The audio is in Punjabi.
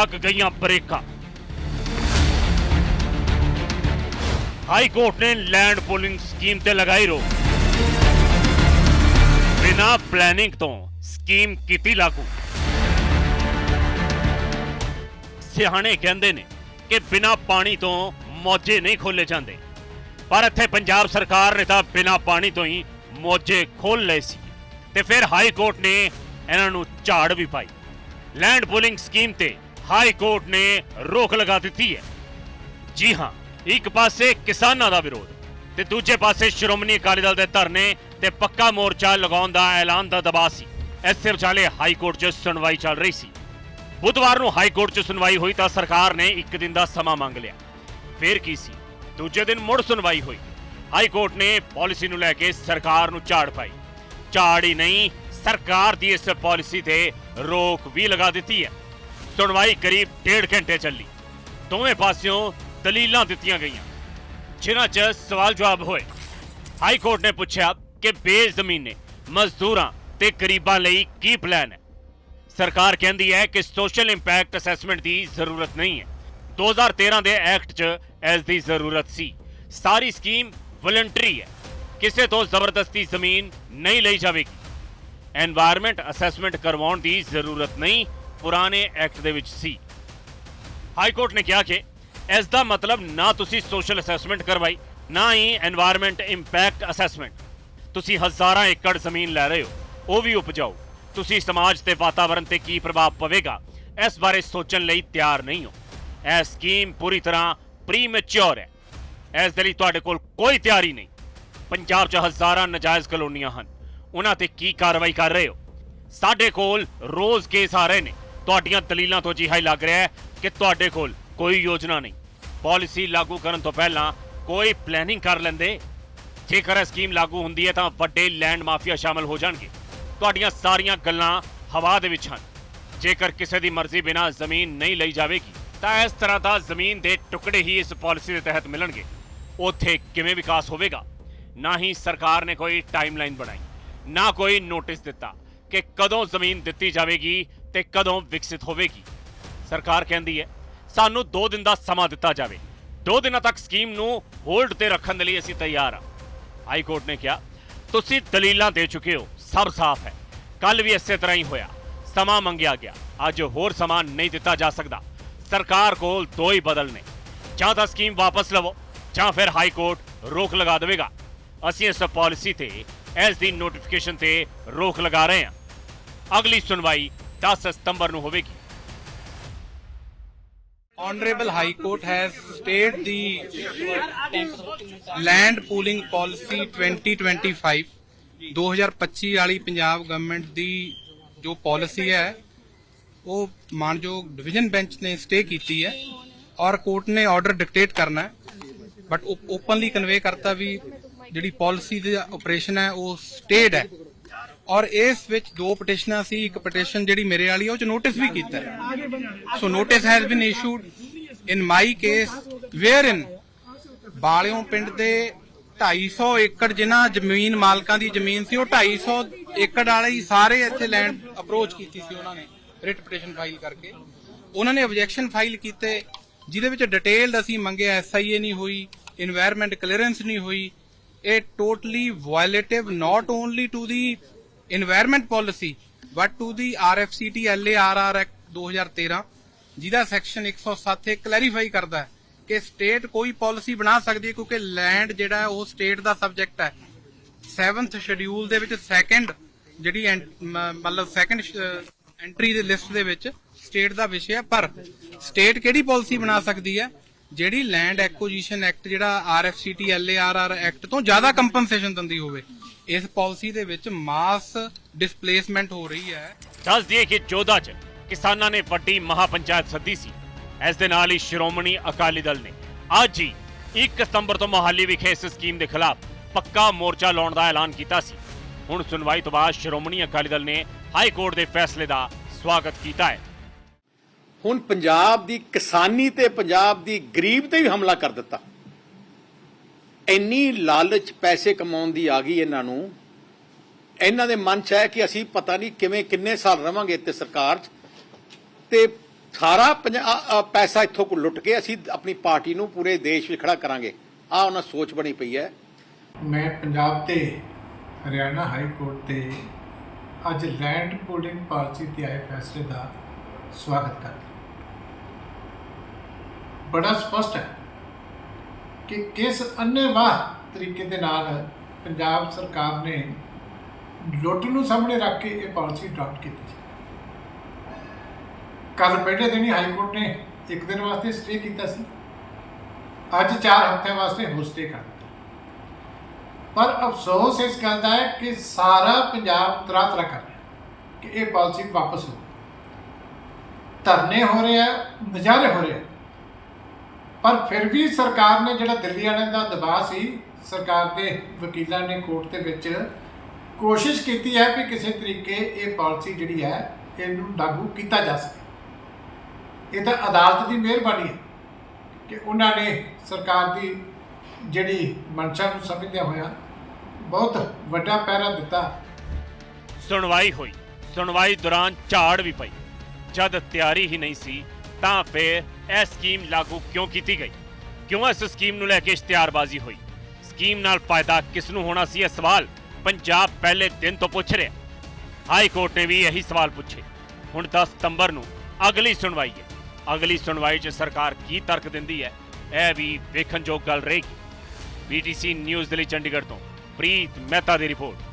ਲੱਗ ਗਈਆਂ ਬ੍ਰੇਕਾਂ। ਹਾਈ ਕੋਰਟ ਨੇ ਲੈਂਡ ਪੂਲਿੰਗ ਸਕੀਮ ਤੇ ਲਗਾਈ ਰੋਕ। ਬਿਨਾਂ ਪਲੈਨਿੰਗ ਤੋਂ ਸਕੀਮ ਕੀਤੀ ਲਾਗੂ। ਸਿਆਣੇ ਕਹਿੰਦੇ ਨੇ ਕਿ ਬਿਨਾਂ ਪਾਣੀ ਤੋਂ ਮੋਜੇ ਨਹੀਂ ਖੋਲੇ ਜਾਂਦੇ। ਪਰ ਇੱਥੇ ਪੰਜਾਬ ਸਰਕਾਰ ਨੇ ਤਾਂ ਬਿਨਾਂ ਪਾਣੀ ਤੋਂ ਹੀ ਮੋਜੇ ਖੋਲ ਲਏ ਸੀ। ਤੇ ਫਿਰ ਹਾਈ ਕੋਰਟ ਨੇ ਇਹਨਾਂ ਨੂੰ ਝਾੜ ਵੀ ਪਾਈ। ਲੈਂਡ ਪੂਲਿੰਗ ਸਕੀਮ ਤੇ ਹਾਈ ਕੋਰਟ ਨੇ ਰੋਕ ਲਗਾ ਦਿੱਤੀ ਹੈ। ਜੀ ਹਾਂ, ਇੱਕ ਪਾਸੇ ਕਿਸਾਨਾਂ ਦਾ ਵਿਰੋਧ ਤੇ ਦੂਜੇ ਪਾਸੇ ਸ਼੍ਰੋਮਣੀ ਅਕਾਲੀ ਦਲ ਦੇ ਧਰਨੇ ਤੇ ਪੱਕਾ ਮੋਰਚਾ ਲਗਾਉਣ ਦਾ ਐਲਾਨ ਦਾ ਦਬਾਅ ਸੀ। ਇਸੇ ਵਿਚਾਲੇ ਹਾਈ ਕੋਰਟ 'ਚ ਸੁਣਵਾਈ ਚੱਲ ਰਹੀ ਸੀ। ਬੁੱਧਵਾਰ ਨੂੰ ਹਾਈ ਕੋਰਟ 'ਚ ਸੁਣਵਾਈ ਹੋਈ ਤਾਂ ਸਰਕਾਰ ਨੇ ਇੱਕ ਦਿਨ ਦਾ ਸਮਾਂ ਮੰਗ ਲਿਆ। ਫੇਰ ਕੀ ਸੀ? ਦੂਜੇ ਦਿਨ ਮੁੜ ਸੁਣਵਾਈ ਹੋਈ। ਹਾਈ ਕੋਰਟ ਨੇ ਪਾਲਿਸੀ ਨੂੰ ਲੈ ਕੇ ਸਰਕਾਰ ਨੂੰ ਝਾੜ ਪਾਈ। ਝਾੜ ਹੀ ਨਹੀਂ, ਸਰਕਾਰ ਦੀ ਇਸ ਪਾਲਿਸੀ ਤੇ ਰੋਕ ਵੀ ਲਗਾ ਦਿੱਤੀ ਹੈ। ਸੁਣਵਾਈ ਕਰੀਬ 1.5 ਘੰਟੇ ਚੱਲੀ। ਦੋਵੇਂ ਪਾਸਿਓਂ ਦਲੀਲਾਂ ਦਿੱਤੀਆਂ ਗਈਆਂ, ਜਿਨ੍ਹਾਂ 'ਚ ਸਵਾਲ ਜਵਾਬ ਹੋਏ। ਹਾਈ ਕੋਰਟ ਨੇ ਪੁੱਛਿਆ ਕਿ ਬੇਜ਼ਮੀਨੇ ਮਜ਼ਦੂਰਾਂ ਤੇ ਗਰੀਬਾਂ ਲਈ ਕੀ ਪਲਾਨ ਹੈ? ਸਰਕਾਰ ਕਹਿੰਦੀ ਹੈ ਕਿ ਸੋਸ਼ਲ ਇੰਪੈਕਟ ਅਸੈਸਮੈਂਟ ਦੀ ਜ਼ਰੂਰਤ ਨਹੀਂ ਹੈ। 2013 ਦੇ ਐਕਟ 'ਚ ਇਸ ਦੀ ਜ਼ਰੂਰਤ ਸੀ। ਸਾਰੀ ਸਕੀਮ ਵਲੰਟਰੀ ਹੈ। ਕਿਸੇ ਤੋਂ ਜ਼ਬਰਦਸਤੀ ਜ਼ਮੀਨ ਨਹੀਂ ਲਈ ਜਾਵੇਗੀ। এনवायरमेंट ਅਸੈਸਮੈਂਟ ਕਰਵਾਉਣ ਦੀ ਜ਼ਰੂਰਤ ਨਹੀਂ ਪੁਰਾਣੇ ਐਕਟ ਦੇ ਵਿੱਚ ਸੀ। ਹਾਈ ਕੋਰਟ ਨੇ ਕਿਹਾ ਕਿ ਇਸ ਦਾ ਮਤਲਬ ਨਾ ਤੁਸੀਂ ਸੋਸ਼ਲ ਅਸੈਸਮੈਂਟ ਕਰਵਾਈ, ਨਾ ਹੀ এনवायरमेंट ਇੰਪੈਕਟ ਅਸੈਸਮੈਂਟ ਤੁਸੀਂ ਹਜ਼ਾਰਾਂ ਏਕੜ ਜ਼ਮੀਨ ਲੈ ਰਹੇ ਹੋ, ਉਹ ਵੀ ਉਪਜਾਓ ਤੁਸੀਂ ਸਮਾਜ ਤੇ ਵਾਤਾਵਰਣ ਤੇ ਕੀ ਪ੍ਰਭਾਵ ਪਵੇਗਾ, ਇਸ ਬਾਰੇ ਸੋਚਣ ਲਈ ਤਿਆਰ ਨਹੀਂ ਹੋ। ਇਹ ਸਕੀਮ ਪੂਰੀ ਤਰ੍ਹਾਂ ਪ੍ਰੀਮੈਚੁਰ ਹੈ। ਇਸ ਦੇ ਲਈ ਤੁਹਾਡੇ ਕੋਲ ਕੋਈ ਤਿਆਰੀ ਨਹੀਂ। ਪੰਜਾਬ 'ਚ ਹਜ਼ਾਰਾਂ ਨਜਾਇਜ਼ ਕਲੋਨੀਆਂ ਹਨ। ਉਹਨਾਂ ਤੇ ਕੀ ਕਾਰਵਾਈ ਕਰ ਰਹੇ ਹੋ? ਸਾਡੇ ਕੋਲ ਰੋਜ਼ ਕੇਸ ਆ ਰਹੇ ਨੇ। ਤੁਹਾਡੀਆਂ ਦਲੀਲਾਂ ਤੋਂ ਜਿਹਾ ਹੀ ਲੱਗ ਰਿਹਾ ਹੈ ਕਿ ਤੁਹਾਡੇ ਕੋਲ ਕੋਈ ਯੋਜਨਾ ਨਹੀਂ। ਪਾਲਿਸੀ ਲਾਗੂ ਕਰਨ ਤੋਂ ਪਹਿਲਾਂ ਕੋਈ ਪਲੈਨਿੰਗ ਕਰ ਲੈਂਦੇ। ਜੇਕਰ ਇਹ ਸਕੀਮ ਲਾਗੂ ਹੁੰਦੀ ਹੈ ਤਾਂ ਵੱਡੇ ਲੈਂਡ ਮਾਫੀਆ ਸ਼ਾਮਲ ਹੋ ਜਾਣਗੇ। ਤੁਹਾਡੀਆਂ ਸਾਰੀਆਂ ਗੱਲਾਂ ਹਵਾ ਦੇ ਵਿੱਚ ਹਨ। ਜੇਕਰ ਕਿਸੇ ਦੀ ਮਰਜ਼ੀ ਬਿਨਾ ਜ਼ਮੀਨ ਨਹੀਂ ਲਈ ਜਾਵੇਗੀ, ਤਾਂ ਇਸ ਤਰ੍ਹਾਂ ਦਾ ਜ਼ਮੀਨ ਦੇ ਟੁਕੜੇ ਹੀ ਇਸ ਪਾਲਿਸੀ ਦੇ ਤਹਿਤ ਮਿਲਣਗੇ। ਉੱਥੇ ਕਿਵੇਂ ਵਿਕਾਸ ਹੋਵੇਗਾ? ਨਾ ਹੀ ਸਰਕਾਰ ਨੇ ਕੋਈ ਟਾਈਮਲਾਈਨ ਬਣਾਈ, ਨਾ ਕੋਈ ਨੋਟਿਸ ਦਿੱਤਾ। ਕਿ ਕਦੋਂ ਜ਼ਮੀਨ ਦਿੱਤੀ ਜਾਵੇਗੀ ਤੇ ਕਦੋਂ ਵਿਕਸਿਤ ਹੋਵੇਗੀ। ਸਰਕਾਰ ਕਹਿੰਦੀ ਹੈ, ਸਾਨੂੰ 2 ਦਿਨ ਦਾ ਸਮਾਂ ਦਿੱਤਾ ਜਾਵੇ। 2 ਦਿਨਾਂ ਤੱਕ ਸਕੀਮ ਨੂੰ ਹੋਲਡ ਤੇ ਰੱਖਣ ਦੇ ਲਈ ਅਸੀਂ ਤਿਆਰ ਹਾਂ। ਹਾਈ ਕੋਰਟ ਨੇ ਕਿਹਾ, ਤੁਸੀਂ ਦਲੀਲਾਂ ਦੇ ਚੁੱਕੇ ਹੋ, ਸਭ ਸਾਫ਼ ਹੈ। ਕੱਲ ਵੀ ਇਸੇ ਤਰ੍ਹਾਂ ਹੀ ਹੋਇਆ। ਸਮਾਂ ਮੰਗਿਆ ਗਿਆ। ਅੱਜ ਹੋਰ ਸਮਾਂ ਨਹੀਂ ਦਿੱਤਾ ਜਾ ਸਕਦਾ। ਸਰਕਾਰ ਕੋਲ ਦੋ ਹੀ ਬਦਲ ਨੇ। ਜਾਂ ਤਾਂ ਸਕੀਮ ਵਾਪਸ ਲਵੋ, ਜਾਂ ਫਿਰ ਹਾਈ ਕੋਰਟ ਰੋਕ ਲਗਾ ਦੇਵੇਗਾ। ਅਸੀਂ ਇਸ ਪਾਲਿਸੀ ਤੇ ਇਸ ਦੀ ਨੋਟੀਫਿਕੇਸ਼ਨ ਤੇ ਰੋਕ ਲਗਾ ਰਹੇ ਹਾਂ। ਅਗਲੀ ਸੁਣਵਾਈ 10 ਸਤੰਬਰ ਨੂੰ ਹੋਵੇਗੀ। Honorable High Court has stayed the land pooling policy 2025 2025 ਵਾਲੀ ਪੰਜਾਬ ਗਵਰਨਮੈਂਟ ਦੀ ਜੋ ਪਾਲਿਸੀ ਹੈ, ਉਹ ਮਾਨਯੋਗ ਡਿਵੀਜ਼ਨ ਬੈਂਚ ਨੇ ਸਟੇ ਕੀਤੀ ਹੈ ਔਰ ਕੋਰਟ ਨੇ ਆਰਡਰ ਡਿਕਟੇਟ ਕਰਨਾ ਬਟ ਓਪਨਲੀ ਕਨਵੇ ਕਰਤਾ ਵੀ ਜਿਹੜੀ ਪਾਲਿਸੀ ਦਾ ਆਪਰੇਸ਼ਨ ਹੈ, ਉਹ ਸਟੇਡ ਹੈ। ਔਰ ਇਸ ਵਿੱਚ ਦੋ ਪਟੀਸ਼ਨਾਂ ਸੀ, ਇੱਕ ਪਟੀਸ਼ਨ ਜਿਹੜੀ ਮੇਰੇ ਵਾਲੀ ਉਹ ਚ ਨੋਟਿਸ ਵੀ ਕੀਤਾ so notice has been issued in my case where in Balion ਪਿੰਡ ਦੇ 250 ਏਕੜ ਜਿਨ੍ਹਾਂ ਜ਼ਮੀਨ, ਮਾਲਕਾਂ ਦੀ ਜ਼ਮੀਨ ਸੀ, ਉਹ 250 ਏਕੜ ਵਾਲੇ ਹੀ ਸਾਰੇ ਇੱਥੇ ਲੈਂਡ ਅਪਰੋਚ ਕੀਤੀ ਸੀ ਉਹਨਾਂ ਨੇ ਰਿਟ ਪਟੀਸ਼ਨ ਫਾਈਲ ਕਰਕੇ। ਉਹਨਾਂ ਨੇ ਆਬਜੈਕਸ਼ਨ ਫਾਈਲ ਕੀਤੇ, ਜਿਹਦੇ ਵਿੱਚ ਡਿਟੇਲਡ ਅਸੀਂ ਮੰਗਿਆ ਐਸ ਆਈ ਏ ਨਹੀਂ ਹੋਈ এনवायरमेंट ਕਲੀਅਰੈਂਸ ਨਹੀਂ ਹੋਈ, ਇਹ totally violative not only to the environment policy but to the RFCT LARR act 2013 ਜਿਹਦਾ ਸੈਕਸ਼ਨ 107 ਇਹ ਕਲੈਰੀਫਾਈ ਕਰਦਾ ਹੈ ਕਿ ਸਟੇਟ ਕੋਈ ਪਾਲਿਸੀ ਬਣਾ ਸਕਦੀ ਹੈ, ਕਿਉਂਕਿ ਲੈਂਡ ਜਿਹੜਾ ਉਹ ਸਟੇਟ ਦਾ ਸਬਜੈਕਟ ਹੈ। 7th ਸ਼ਡਿਊਲ ਦੇ ਵਿੱਚ ਸੈਕੰਡ ਜਿਹੜੀ ਮਤਲਬ ਸੈਕੰਡ ਐਂਟਰੀ ਦੇ ਲਿਸਟ ਦੇ ਵਿੱਚ ਸਟੇਟ ਦਾ ਵਿਸ਼ਾ ਪਰ ਸਟੇਟ ਕਿਹੜੀ ਪਾਲਿਸੀ ਬਣਾ ਸਕਦੀ ਹੈ? ਜਿਹੜੀ ਲੈਂਡ ਐਕੁਜੀਸ਼ਨ ਐਕਟ ਜਿਹੜਾ ਆਰਐਫਸੀਟੀ ਐਲਏਆਰਆਰ ਐਕਟ ਤੋਂ ਜ਼ਿਆਦਾ ਕੰਪਨਸੇਸ਼ਨ ਦਿੰਦੀ ਹੋਵੇ। ਇਸ ਪਾਲਿਸੀ ਦੇ ਵਿੱਚ ਮਾਸ ਡਿਸਪਲੇਸਮੈਂਟ ਹੋ ਰਹੀ ਹੈ। ਦੱਸ ਦਈਏ ਕਿ ਜੋਧਾ 'ਚ ਕਿਸਾਨਾਂ ਨੇ ਵੱਡੀ ਮਹਾਪੰਚਾਇਤ ਸੱਦੀ ਸੀ। ਇਸ ਦੇ ਨਾਲ ਹੀ ਸ਼੍ਰੋਮਣੀ ਅਕਾਲੀ ਦਲ ਨੇ ਅੱਜ ਹੀ 1 ਸਤੰਬਰ ਤੋਂ ਮੋਹਾਲੀ ਵਿਖੇ ਇਸ ਸਕੀਮ ਦੇ ਖਿਲਾਫ ਪੱਕਾ ਮੋਰਚਾ ਲਾਉਣ ਦਾ ਐਲਾਨ ਕੀਤਾ ਸੀ। ਹੁਣ ਸੁਣਵਾਈ ਤੋਂ ਬਾਅਦ ਸ਼੍ਰੋਮਣੀ ਅਕਾਲੀ ਦਲ ਨੇ ਹਾਈ ਕੋਰਟ ਦੇ ਫੈਸਲੇ ਦਾ ਸਵਾਗਤ ਕੀਤਾ ਹੈ। ਹੁਣ ਪੰਜਾਬ ਦੀ ਕਿਸਾਨੀ ਤੇ ਪੰਜਾਬ ਦੀ ਗਰੀਬ ਤੇ ਵੀ ਹਮਲਾ ਕਰ ਦਿੱਤਾ। ਇੰਨੀ ਲਾਲਚ ਪੈਸੇ ਕਮਾਉਣ ਦੀ ਆ ਗਈ ਇਹਨਾਂ ਨੂੰ, ਇਹਨਾਂ ਦੇ ਮਨ ਚ ਹੈ ਕਿ ਅਸੀਂ ਪਤਾ ਨਹੀਂ ਕਿਵੇਂ ਕਿੰਨੇ ਸਾਲ ਰਵਾਂਗੇ ਤੇ ਸਰਕਾਰ ਚ। ਤੇ ਸਾਰਾ ਪੈਸਾ ਇੱਥੋਂ ਕੋ ਲੁੱਟ ਕੇ ਅਸੀਂ ਆਪਣੀ ਪਾਰਟੀ ਨੂੰ ਪੂਰੇ ਦੇਸ਼ ਵਿੱਚ ਖੜਾ ਕਰਾਂਗੇ। ਆ ਉਹਨਾਂ ਸੋਚ ਬਣੀ ਪਈ ਹੈ। ਮੈਂ ਪੰਜਾਬ ਤੇ ਹਰਿਆਣਾ ਹਾਈ ਕੋਰਟ ਤੇ ਅੱਜ ਲੈਂਡ ਪੂਲਿੰਗ ਪਾਲਿਸੀ ਤੇ ਆਏ ਫੈਸਲੇ ਦਾ ਸਵਾਗਤ ਕਰਦਾ ਬੜਾ ਸਪਸ਼ਟ ਹੈ ਕਿ ਕਿਸ ਅੰਨੇਵਾਹ ਤਰੀਕੇ ਦੇ ਨਾਲ ਪੰਜਾਬ ਸਰਕਾਰ ਨੇ ਲੁੱਟ ਨੂੰ ਸਾਹਮਣੇ ਰੱਖ ਕੇ ਇਹ ਪਾਲਿਸੀ ਅਡਾਪਟ ਕੀਤੀ ਸੀ। ਕੱਲ ਪਹਿਲੇ ਦਿਨ ਹੀ ਹਾਈ ਕੋਰਟ ਨੇ ਇੱਕ ਦਿਨ ਵਾਸਤੇ ਸਟੇ ਕੀਤਾ ਸੀ। ਅੱਜ 4 ਹਫ਼ਤਿਆਂ ਵਾਸਤੇ ਹੋਰ ਸਟੇ ਕਰ ਦਿੱਤਾ। ਪਰ ਅਫਸੋਸ ਇਸ ਗੱਲ ਦਾ ਹੈ ਕਿ ਸਾਰਾ ਪੰਜਾਬ ਤਰਾ ਤਰਾ ਕਰ ਰਿਹਾ ਕਿ ਇਹ ਪਾਲਿਸੀ ਵਾਪਸ ਹੋ। ਧਰਨੇ ਹੋ ਰਹੇ ਆ, ਨਜ਼ਾਰੇ ਹੋ ਰਹੇ ਆ। ਪਰ ਫਿਰ ਵੀ ਸਰਕਾਰ ਨੇ ਜਿਹੜਾ ਦਿੱਲੀ ਵਾਲਿਆਂ ਦਾ ਦਬਾਅ ਸੀ, ਸਰਕਾਰ ਦੇ ਵਕੀਲਾਂ ਨੇ ਕੋਰਟ ਦੇ ਵਿੱਚ ਕੋਸ਼ਿਸ਼ ਕੀਤੀ ਹੈ ਕਿ ਕਿਸੇ ਤਰੀਕੇ ਇਹ ਪਾਲਿਸੀ ਜਿਹੜੀ ਹੈ, ਇਹਨੂੰ ਲਾਗੂ ਕੀਤਾ ਜਾ ਸਕੇ। ਇਹ ਤਾਂ ਅਦਾਲਤ ਦੀ ਮਿਹਰਬਾਨੀ ਹੈ ਕਿ ਉਹਨਾਂ ਨੇ ਸਰਕਾਰ ਦੀ ਜਿਹੜੀ ਮਨਸ਼ਾ ਨੂੰ ਸਮਝਦਿਆਂ ਹੋਇਆ ਬਹੁਤ ਵੱਡਾ ਪਹਿਰਾ ਦਿੱਤਾ। ਸੁਣਵਾਈ ਹੋਈ। ਸੁਣਵਾਈ ਦੌਰਾਨ ਝਾੜ ਵੀ ਪਈ। ਜਦ ਤਿਆਰੀ ਹੀ ਨਹੀਂ ਸੀ ਤਾਂ ਫਿਰ ਇਹ ਸਕੀਮ ਲਾਗੂ ਕਿਉਂ ਕੀਤੀ ਗਈ? ਕਿਉਂ ਇਸ ਸਕੀਮ ਨੂੰ ਲੈ ਕੇ ਇਸ਼ਤਿਹਾਰਬਾਜ਼ੀ ਹੋਈ? ਸਕੀਮ ਨਾਲ ਫਾਇਦਾ ਕਿਸ ਨੂੰ ਹੋਣਾ ਸੀ? ਇਹ ਸਵਾਲ ਪੰਜਾਬ ਪਹਿਲੇ ਦਿਨ ਤੋਂ ਪੁੱਛ ਰਿਹਾ ਹਾਈ ਕੋਰਟ ਨੇ ਵੀ ਇਹੀ ਸਵਾਲ ਪੁੱਛੇ। ਹੁਣ 10 ਸਤੰਬਰ ਨੂੰ ਅਗਲੀ ਸੁਣਵਾਈ ਹੈ। ਅਗਲੀ ਸੁਣਵਾਈ 'ਚ ਸਰਕਾਰ ਕੀ ਤਰਕ ਦਿੰਦੀ ਹੈ? ਇਹ ਵੀ ਵੇਖਣਯੋਗ ਗੱਲ ਰਹੇਗੀ। ਬੀਟੀਸੀ ਨਿਊਜ਼ ਦੇ ਲਈ ਚੰਡੀਗੜ੍ਹ ਤੋਂ ਪ੍ਰੀਤ ਮਹਿਤਾ ਦੀ ਰਿਪੋਰਟ।